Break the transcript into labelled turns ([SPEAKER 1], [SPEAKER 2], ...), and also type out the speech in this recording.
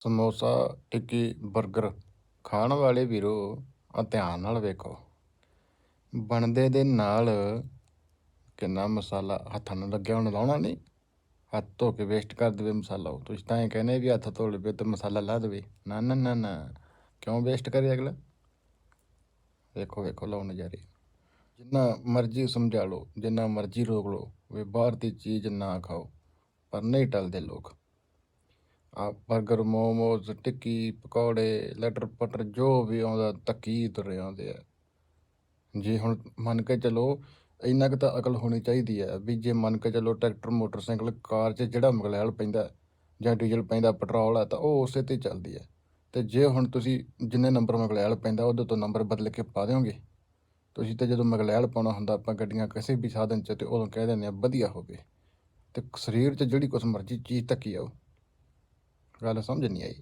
[SPEAKER 1] ਸਮੋਸਾ, ਟਿੱਕੀ, burger ਖਾਣ ਵਾਲੇ ਵੀਰੋ ਆ ਧਿਆਨ ਨਾਲ ਵੇਖੋ। ਬਣਦੇ ਦੇ ਨਾਲ ਕਿੰਨਾ ਮਸਾਲਾ ਹੱਥਾਂ ਨੂੰ ਲੱਗਿਆ ਹੁਣ ਲਾਉਣਾ ਨਹੀਂ। ਹੱਥ ਧੋ ਕੇ ਵੇਸਟ ਕਰ ਦੇਵੇ ਮਸਾਲਾ ਉਹ। ਤੁਸੀਂ ਤਾਂ ਇਹ ਕਹਿੰਦੇ ਵੀ ਹੱਥ ਧੋ ਲਵੇ ਤੇ ਮਸਾਲਾ ਲਾ ਦੇਵੇ। ਨਾ ਨਾ ਨਾ ਨਾ। ਕਿਉਂ ਵੇਸਟ ਕਰੇ ਅਗਲਾ? ਵੇਖੋ ਵੇਖੋ, ਲਓ ਨਜ਼ਾਰੇ। ਜਿੰਨਾ ਮਰਜ਼ੀ ਸਮਝਾ ਲਓ, ਜਿੰਨਾ ਮਰਜ਼ੀ ਰੋਕ ਲਓ, ਵੀ ਬਾਹਰ ਦੀ ਚੀਜ਼ ਨਾ ਖਾਓ। ਪਰ ਨਹੀਂ ਟਲਦੇ ਲੋਕ। ਆ 버ਗਰ ਮੋਮੋਸ ਟਿੱਕੀ, ਪਕੌੜੇ, ਲਟਰ ਪਟਰ ਜੋ ਵੀ ਆਉਂਦਾ ਤੱਕੀ ਤੁਰੇ ਆਉਂਦੇ ਆ। ਜੇ ਹੁਣ ਮੰਨ ਕੇ ਚੱਲੋ, ਇੰਨਾ ਕੁ ਤਾਂ ਅਕਲ ਹੋਣੀ ਚਾਹੀਦੀ ਹੈ ਵੀ ਜੇ ਮੰਨ ਕੇ ਚੱਲੋ ਟਰੈਕਟਰ, ਮੋਟਰਸਾਈਕਲ, ਕਾਰ 'ਚ ਜਿਹੜਾ ਮਗਲੈਲ ਪੈਂਦਾ ਜਾਂ ਡੀਜ਼ਲ ਪੈਂਦਾ, ਪੈਟਰੋਲ ਆ, ਤਾਂ ਉਹ ਉਸੇ ਤੇ ਚੱਲਦੀ ਹੈ ਤੇ ਜੇ ਹੁਣ ਤੁਸੀਂ ਜਿੰਨੇ ਨੰਬਰ ਮਗਲੈਲ ਪੈਂਦਾ, ਉਹਦੇ ਤੋਂ ਨੰਬਰ ਬਦਲ ਕੇ ਪਾ ਦਿਓਗੇ। ਤੁਸੀਂ ਤਾਂ ਜਦੋਂ ਮਗਲੈਲ ਪਾਉਣਾ ਹੁੰਦਾ, ਆਪਾਂ ਗੱਡੀਆਂ ਕਿਸੇ ਵੀ ਸਾਧਨ 'ਚ, ਤੇ ਉਦੋਂ ਕਹਿ ਦਿੰਦੇ ਆ, ਵਧੀਆ ਹੋਵੇ ਤੇ ਸਰੀਰ 'ਚ ਜਿਹੜੀ ਕੁਛ ਮਰਜ਼ੀ ਚੀਜ਼ ਧੱਕੀ ਆਓ। ਗੱਲ ਸਮਝ ਨਹੀਂ ਆਈ